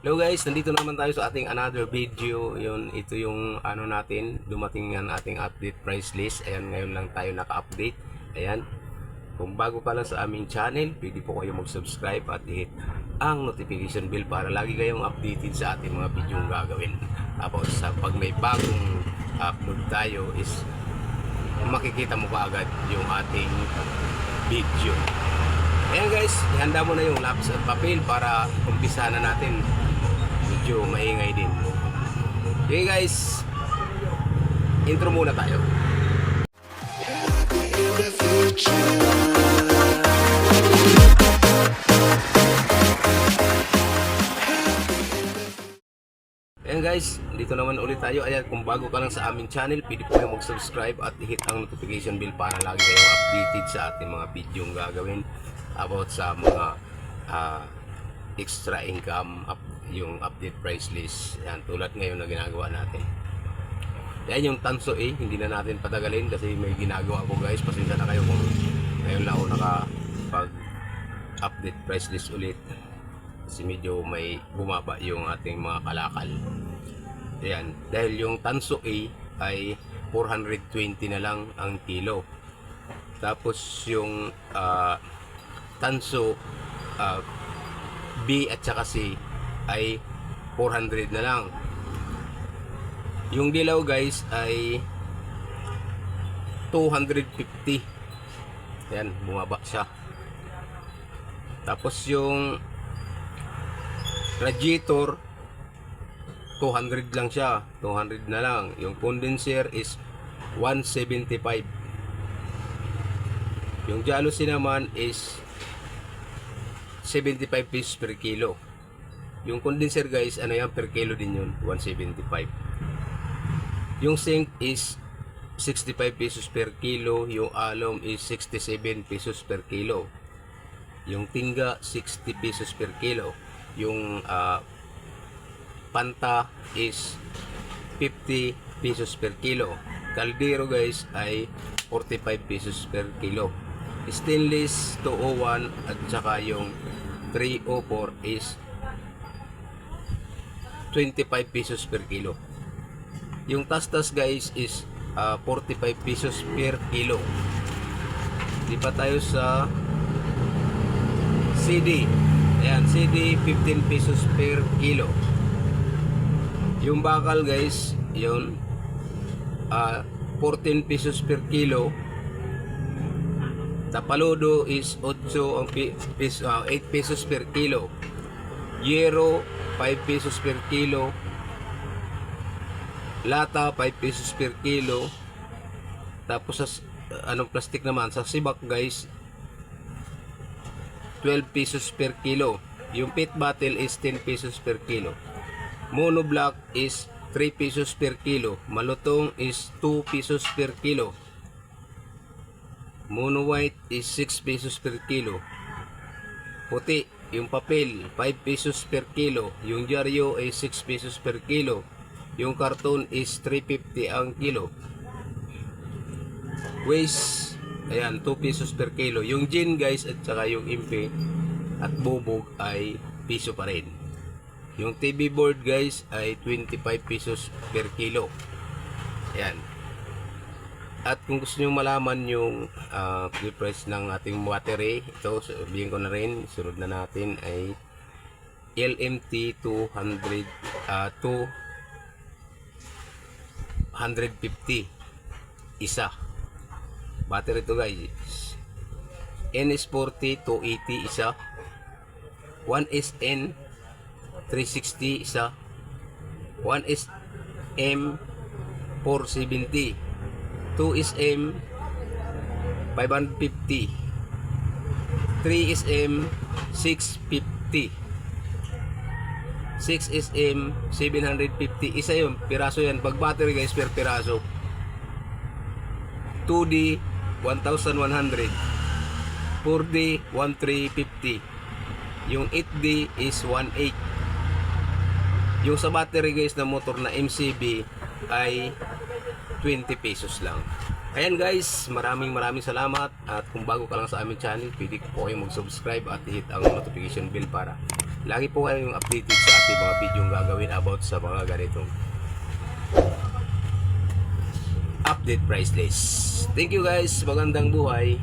Hello guys, nandito naman tayo sa ating another video. Yun, ito yung ano natin, dumating ang ating update price list. Ayan, ngayon lang tayo naka-update. Ayan. Kung bago pa lang sa aming channel, pwede po kayo mag-subscribe at hit ang notification bell para lagi kayong updated sa ating mga video gagawin. Tapos pag may bagong upload tayo is makikita mo kaagad yung ating video. Ayan guys, ihanda mo na yung lapis at papel para umpisa na natin. Okay guys, intro muna tayo. Ayan guys, dito naman ulit tayo. Ayan, kung bago ka lang sa aming channel, pwede po kayo mag-subscribe at hit ang notification bell para lagi kayong updated sa ating mga video gagawin about sa mga ah, extra income, up, yung update price list. Ayan, tulad ngayon na ginagawa natin. Yan yung tanso eh, hindi na natin patagalin kasi may ginagawa ko guys. Pasensya na kayo kung ngayon lang ako nakapag update price list ulit kasi medyo may bumaba yung ating mga kalakal. Ayan, dahil yung tanso A ay 420 na lang ang kilo. Tapos yung ah, tanso ah, B at saka C ay 400 na lang. Yung dilaw guys ay 250. Ayan, bumaba siya. Tapos yung radiator 200 lang siya 200 na lang yung condenser is 175 yung jealousy naman is 75 pesos per kilo yung condenser guys ano yan per kilo din yun 175 yung zinc is 65 pesos per kilo yung alum is 67 pesos per kilo. Yung tingga 60 pesos per kilo. Yung ah, panta is 50 pesos per kilo. Kaldero guys ay 45 pesos per kilo. Stainless 201 at saka yung 304 is 25 pesos per kilo yung tastas guys is ah, 45 pesos per kilo di pa tayo sa CD. Ayan, CD 15 pesos per kilo. Yung bakal guys, yun ah 14 pesos per kilo. Tapaludo is 8 ang pes, ah, 8 pesos per kilo. Yero 5 pesos per kilo. Lata 5 pesos per kilo. Tapos sa anong plastic naman sa sibak guys 12 pesos per kilo. Yung pit bottle is 10 pesos per kilo. Mono black is 3 pesos per kilo. Malutong is 2 pesos per kilo. Mono white is 6 pesos per kilo. Puti, yung papel 5 pesos per kilo. Yung dyaryo ay 6 pesos per kilo. Yung karton is 350 ang kilo. Waste, ayan, 2 pesos per kilo. Yung gin guys at saka yung impe at bubog ay piso pa rin. Yung TV board guys ay 25 pesos per kilo. Ayan. At kung gusto nyo malaman yung uh, price ng ating battery, ito sabihin ko na rin, sunod na natin ay LMT 200 uh, 250 isa. Battery to guys. NS40 280 isa. 1SN 360 isa. 1SM 470 2SM 550 3SM 650 6SM 750 isa yun piraso yan. Pag battery guys per piraso. 2D 1,100 4D 1,350 yung 8D is 1,800 yung sa battery guys na motor na MCB ay 20 pesos lang. Ayan guys, maraming maraming salamat at kung bago ka lang sa aming channel, pwede po kayong mag-subscribe at hit ang notification bell para lagi po kayong updated sa ating mga video gagawin about sa mga ganitong update price list. Thank you guys, magandang buhay.